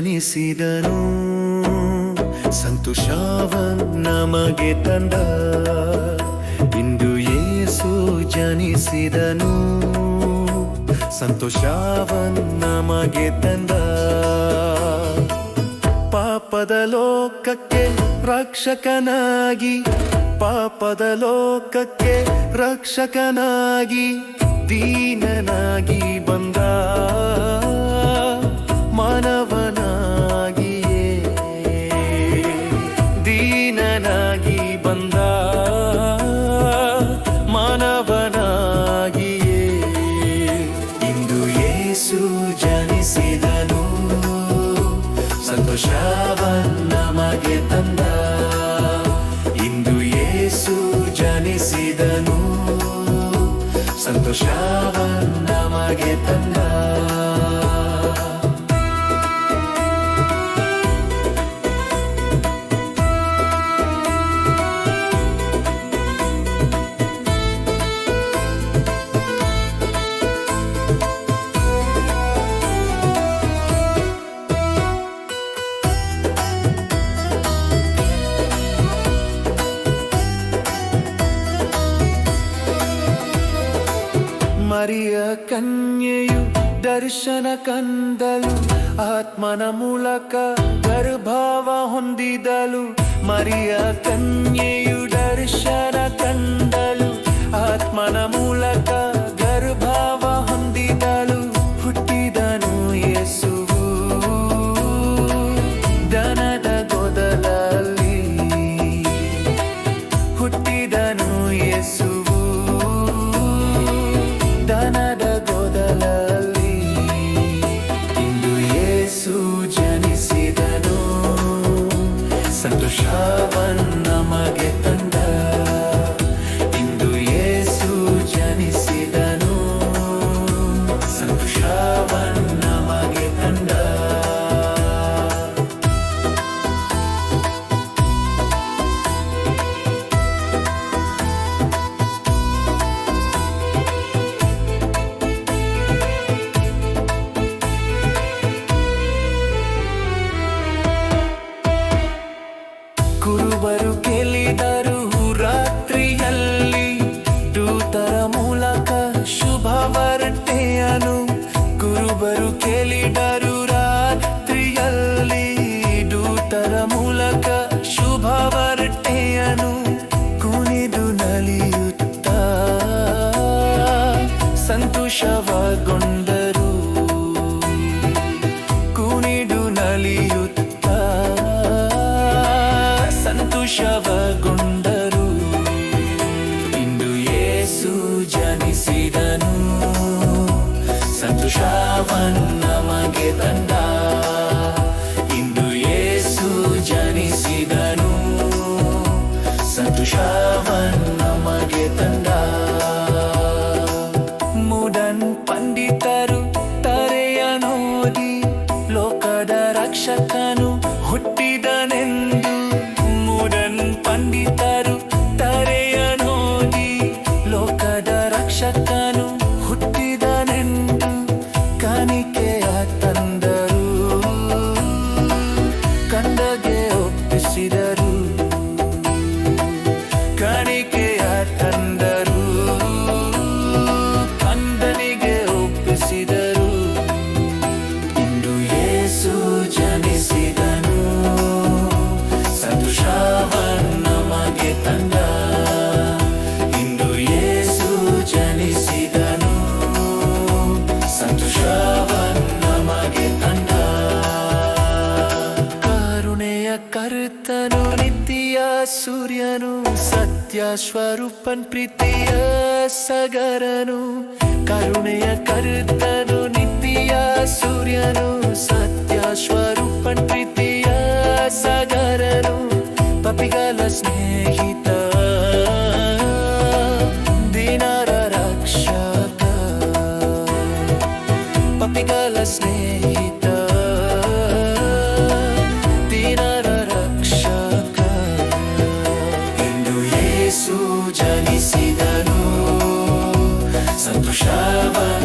ಜನಿಸಿದನು ಸಂತೋಷವನ್ ನಮಗೆ ತಂದ. ಇಂದು ಯೇಸು ಜನಿಸಿದನು. ಸಂತೋಷವನ್ ನಮಗೆ ತಂದ. ಪಾಪದ ಲೋಕಕ್ಕೆ ರಕ್ಷಕನಾಗಿ, ಪಾಪದ ಲೋಕಕ್ಕೆ ರಕ್ಷಕನಾಗಿ, ದೀನನಾಗಿ ಬಂದ. ನಡೆಸಿದನು ಸಂತೋಷವನ್ನ ನಮಗೆ ತಂದ. ದರ್ಶನ ಕಂದಲು, ಆತ್ಮನ ಮೂಲಕ ಗರ್ಭಾವ ಹೊಂದಿದಲು, ಮರಿಯ ಕನ್ಯೆಯು ದರ್ಶನ ಕಂದಲು, ಆತ್ಮನ ಮೂಲಕ ಗರ್ಭಾವ ಹೊಂದಿದಲು, ಹುಟ್ಟಿದನು ಯೇಸು. ದನದ ಗೊದಲಲ್ಲಿ ಹುಟ್ಟಿದನು ಯೇಸು. সাবান নামাগে সভাগুণ ಸೂರ್ಯನು ಸತ್ಯ ಸ್ವರೂಪನ್ ಪ್ರೀತಿಯ ಸಗರನು ಕರುಣೆಯ ಕರ್ತನು ನಿತ್ಯ ಸೂರ್ಯನು. ಜನಿಸಿದನು. ಸಂತೋಷವ